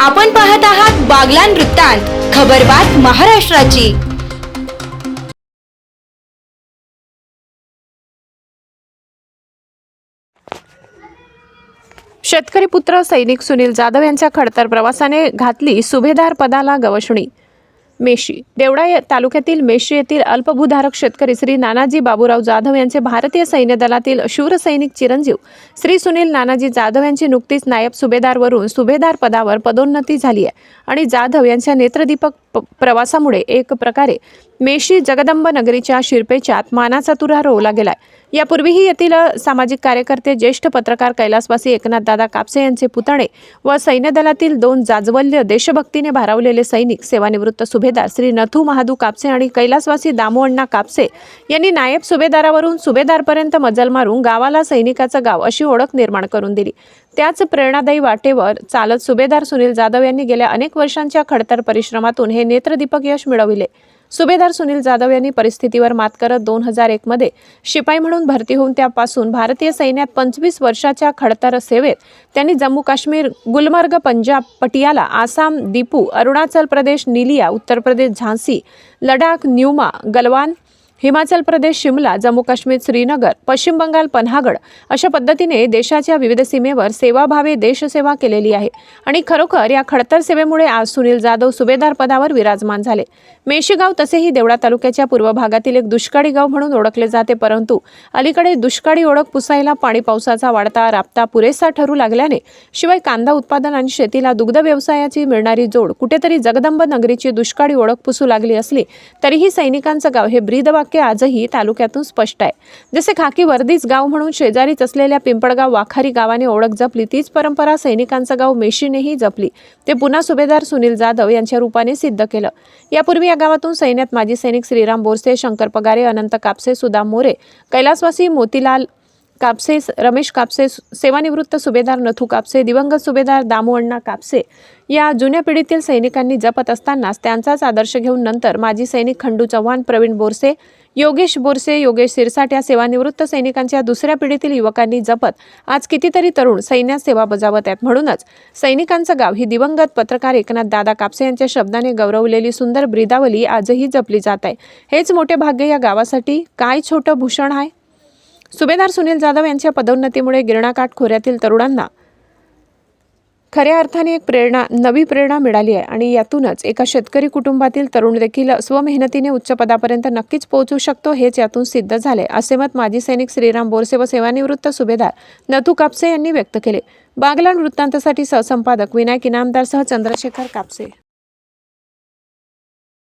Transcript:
आपण पाहत आहात बागलान वृत्तांत खबरबात महाराष्ट्राची. शेतकरी पुत्र सैनिक सुनील जाधव यांच्या खडतर प्रवासाने घातली सुभेदार पदाला गवसणी मेशी. देवडा या तालुक्यातील मेशी येथील अल्पभूधारक शेतकरी श्री नानाजी बाबूराव जाधव यांचे भारतीय सैन्य दलातील शूरसैनिक चिरंजीव श्री सुनील नानाजी जाधव यांची नुकतीच नायब सुभेदारवरून सुभेदार पदावर पदोन्नती झाली आहे. आणि जाधव यांच्या नेत्रदीपक प्रवासामुळे एक प्रकारे मेशी जगदंब नगरीच्या शिरपेच्यात मानाचा तुरा रोवला गेलाय. यापूर्वीही येथील सामाजिक कार्यकर्ते ज्येष्ठ पत्रकार कैलासवासी एकनाथदादा कापसे यांचे पुतणे व सैन्यदलातील दोन जाजवल्य देशभक्तीने भारावलेले सैनिक सेवानिवृत्त सुभेदार श्री नथू महादू कापसे आणि कैलासवासी दामोअण्णा कापसे यांनी नायब सुभेदारावरून सुभेदारपर्यंत मजल मारून गावाला सैनिकाचं गाव अशी ओळख निर्माण करून दिली. त्याच प्रेरणादायी वाटेवर चालत सुभेदार सुनील जाधव यांनी गेल्या अनेक वर्षांच्या खडतर परिश्रमातून हे नेत्रदीपक यश मिळविले. सुभेदार सुनील जाधव यांनी परिस्थितीवर मात करत दोन हजार एकमध्ये शिपाई म्हणून भरती होऊन त्यापासून भारतीय सैन्यात पंचवीस वर्षाच्या खडतर सेवेत त्यांनी जम्मू काश्मीर गुलमर्ग पंजाब पटियाला आसाम दिपू अरुणाचल प्रदेश निलिया उत्तर प्रदेश झांसी लडाख न्यूमा गलवान हिमाचल प्रदेश शिमला जम्मू काश्मीर श्रीनगर पश्चिम बंगाल पन्हागड अशा पद्धतीने देशाच्या विविध सीमेवर सेवाभावे देशसेवा केलेली आहे. आणि खरोखर या खडतर सेवेमुळे आज सुनील जाधव सुभेदार पदावर विराजमान झाले. मेशीगाव तसेही देवळा तालुक्याच्या पूर्व भागातील एक दुष्काळी गाव म्हणून ओळखले जाते परंतु अलीकडे दुष्काळी ओळख पुसायला पाणी पावसाचा वाढता राबता पुरेसा ठरू लागल्याने शिवाय कांदा उत्पादन आणि शेतीला दुग्ध व्यवसायाची मिळणारी जोड कुठेतरी जगदंब नगरीची दुष्काळी ओळख पुसू लागली असली तरीही सैनिकांचं गाव हे वाक्य आजही तालुक्यातून स्पष्ट आहे. जसे खाकी वर्दीच गाव म्हणून शेजारीच असलेल्या पिंपळगाव वाखारी गावाने ओळख जपली तीच परंपरा सैनिकांचं गाव मेशीनेही जपली ते पुन्हा सुभेदार सुनील जाधव यांच्या रूपाने सिद्ध केलं. यापूर्वी या गावातून सैन्यात माजी सैनिक श्रीराम बोरसे शंकर पगारे अनंत कापसे सुदाम मोरे कैलासवासी मोतीलाल कापसे रमेश कापसे सेवानिवृत्त सुभेदार नथू कापसे दिवंगत सुभेदार दामोअण्णा कापसे या जुन्या पिढीतील सैनिकांनी जपत असतानाच त्यांचाच आदर्श घेऊन नंतर माजी सैनिक खंडू चव्हाण प्रवीण बोरसे योगेश बोरसे योगेश सिरसाट या सेवानिवृत्त सैनिकांच्या दुसऱ्या पिढीतील युवकांनी जपत आज कितीतरी तरुण सैन्यात सेवा बजावत आहेत. म्हणूनच सैनिकांचं गाव ही दिवंगत पत्रकार एकनाथ दादा कापसे यांच्या शब्दाने गौरवलेली सुंदर ब्रिदावली आजही जपली जात आहे. हेच मोठे भाग्य या गावासाठी. काय छोटं भूषण आहे? सुभेदार सुनील जाधव यांच्या पदोन्नतीमुळे गिरणाकाठ खोऱ्यातील तरुणांना खऱ्या अर्थाने एक प्रेरणा नवी प्रेरणा मिळाली आहे आणि यातूनच एका शेतकरी कुटुंबातील तरुण देखील स्वमेहनतीने उच्च पदापर्यंत नक्कीच पोहोचू शकतो हेच यातून सिद्ध झाले असे मत माजी सैनिक श्रीराम बोरसे व सेवानिवृत्त सुभेदार नथू कापसे यांनी व्यक्त केले. बागलाण वृत्तांतासाठी सहसंपादक विनायक इनामदारसह चंद्रशेखर कापसे.